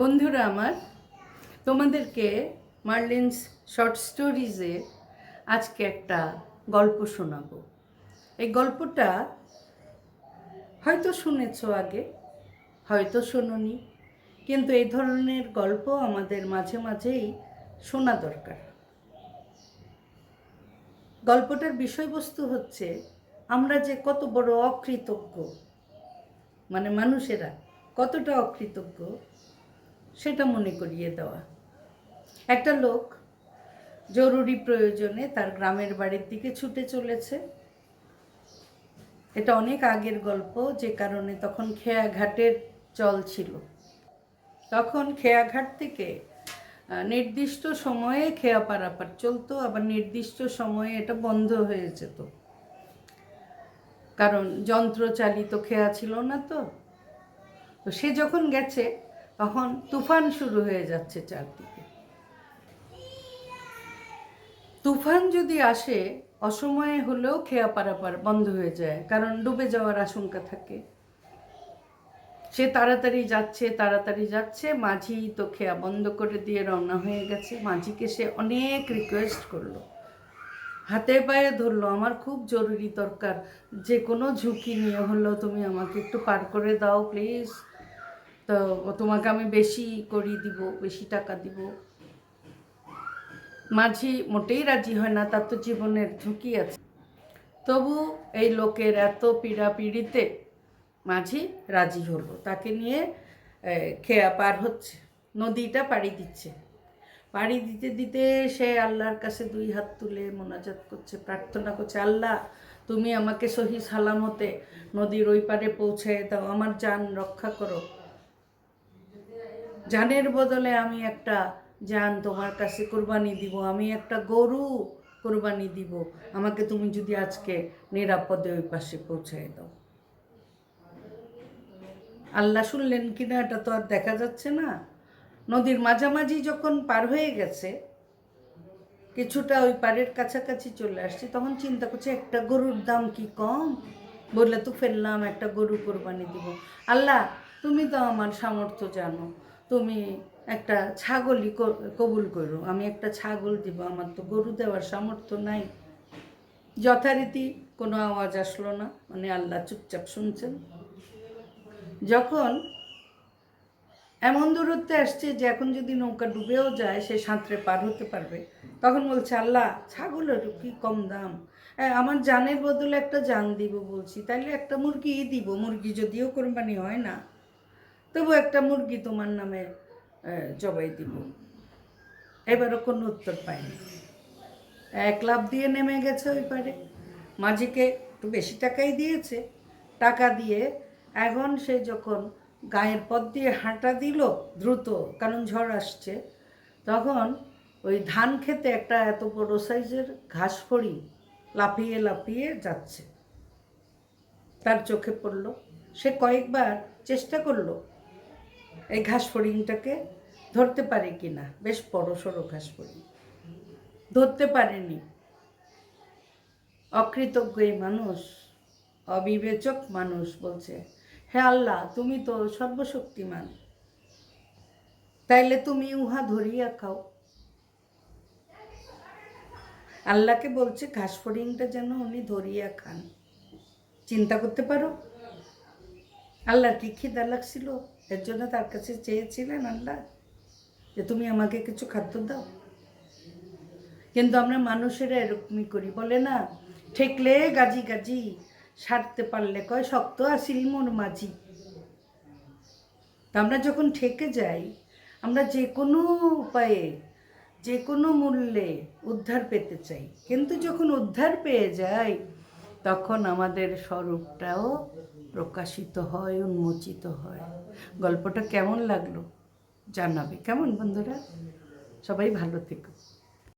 বন্ধুরা আমার, তোমাদেরকে মার্লিনস শর্ট স্টোরিজে আজকে একটা গল্প শোনাবো। এই গল্পটা হয়তো শুনেছো আগে, হয়তো শোনোনি, কিন্তু এই ধরনের গল্প আমাদের মাঝে মাঝেই শোনা দরকার। গল্পটার বিষয়বস্তু হচ্ছে, আমরা যে কত বড় অকৃতজ্ঞ মানে মানুষেরা কতটা অকৃতজ্ঞ সেটা মনে করিয়ে দেওয়া। একটা লোক জরুরি প্রয়োজনে তার গ্রামের বাড়ির দিকে ছুটে চলেছে। এটা অনেক আগের গল্প, যে কারণে তখন খেয়াঘাটের চল ছিল। তখন খেয়াঘাট থেকে নির্দিষ্ট সময়ে খেয়া পারাপার চলতো, আবার নির্দিষ্ট সময়ে এটা বন্ধ হয়ে যেত। কারণ যন্ত্রচালিত খেয়া ছিল না তো। তো সে যখন গেছে তখন তুফান শুরু হয়ে যাচ্ছে চারদিকে। তুফান যদি আসে, অসময়ে হলেও খেয়া পারাপার বন্ধ হয়ে যায়, কারণ ডুবে যাওয়ার আশঙ্কা থাকে। সে তাড়াতাড়ি যাচ্ছে তাড়াতাড়ি যাচ্ছে, মাঝি তো খেয়া বন্ধ করে দিয়ে রওনা হয়ে গেছে। মাঝিকে সে অনেক রিকোয়েস্ট করল। হাতে পায়ে ধরলো, আমার খুব জরুরি দরকার, যে কোনো ঝুঁকি নিয়ে হলো তুমি আমাকে একটু পার করে দাও প্লিজ তো তোমাকে আমি বেশি করি দিব, বেশি টাকা দিব। মাঝি মোটেই রাজি হয় না, তার তো জীবনের ঝুঁকি আছে। তবু এই লোকের এত পীড়া পীড়াপিড়িতে মাঝি রাজি হলো। তাকে নিয়ে খেয়া পার হচ্ছে, নদীটা পাড়ি দিচ্ছে। পাড়ি দিতে দিতে সে আল্লাহর কাছে দুই হাত তুলে মোনাজাত করছে, প্রার্থনা করছে, আল্লাহ, তুমি আমাকে সহি সালামতে নদীর ওই পারে পৌঁছে দাও, আমার যান রক্ষা করো। জানের বদলে আমি একটা জান তোমার কাছে কোরবানি দিব, আমি একটা গরু কোরবানি দিব। আমাকে তুমি যদি আজকে নিরাপদে ওই পাশে পৌঁছায় দাও। আল্লাহ শুনলেন কিনা এটা তো আর দেখা যাচ্ছে না। নদীর মাঝামাঝি যখন পার হয়ে গেছে, কিছুটা ওই পাড়ের কাছাকাছি চলে আসছে, তখন চিন্তা করছে, একটা গরুর দাম কি কম? বললে, তো ফেললাম, একটা গরু কোরবানি দিব। আল্লাহ, তুমি তো আমার সামর্থ্য জানো। তুমি একটা ছাগলই কবুল করো। আমি একটা ছাগল দিব, আমার তো গরু দেওয়ার সামর্থ্য নাই। যথারীতি কোনো আওয়াজ আসলো না মানে আল্লাহ চুপচাপ শুনছেন। যখন এমন দূরত্বে আসছে যে এখন যদি নৌকা ডুবেও যায়, সে সাঁতরে পার হতে পারবে। তখন বলছে, আল্লাহ, ছাগলের কি কম দাম? আমার জানের বদলে একটা জান দিব বলছি। তাইলে একটা মুরগি দিব। মুরগি যদিও কোরবানি হয় না তবু একটা মুরগি তোমার নামে জবাই দিব। এবারও কোনো উত্তর পায়নি এক লাভ দিয়ে নেমে গেছে ওই পারে মাঝিকে একটু বেশি টাকাই দিয়েছে। টাকা দিয়ে এখন সে যখন গায়ের পথ দিয়ে হাঁটা দিল দ্রুত, কারণ ঝড় আসছে, তখন ওই ধান খেতে একটা এত বড় সাইজের ঘাস ফড়ি লাফিয়ে লাফিয়ে যাচ্ছে। তার চোখে পড়ল। সে কয়েকবার চেষ্টা করল এই ঘাস ফড়িংটাকে ধরতে পারে কি না বেশ বড় সড়ো ঘাস ফড়িং ধরতে পারেনি। অকৃতজ্ঞ এই মানুষ, অবিবেচক মানুষ বলছে, হে আল্লাহ, তুমি তো সর্বশক্তিমান। তাইলে তুমি উহা ধরিয়া খাও। আল্লাহকে বলছে ঘাস ফড়িংটা যেন উনি ধরিয়া খান। চিন্তা করতে পারো? আল্লাহর কি খিদা লাগছিল? এর জন্য তার কাছে চেয়েছিলেন আল্লাহ যে তুমি আমাকে কিছু খাদ্য দাও। কিন্তু আমরা মানুষেরা এরকমই করি, বলে না, ঠেকলে গাজি গাজি, সারতে পারলে কয়, শক্ত আসিল মোর মাঝি। তা আমরা যখন ঠেকে যাই, আমরা যে কোনো উপায়ে, যে কোনো মূল্যে উদ্ধার পেতে চাই। কিন্তু যখন উদ্ধার পেয়ে যাই, তখন আমাদের স্বরূপটাও প্রকাশিত হয় উন্মোচিত হয়। গল্পটা কেমন লাগল? জানাবে। কেমন বন্ধুরা? সবাই ভালো থেকো।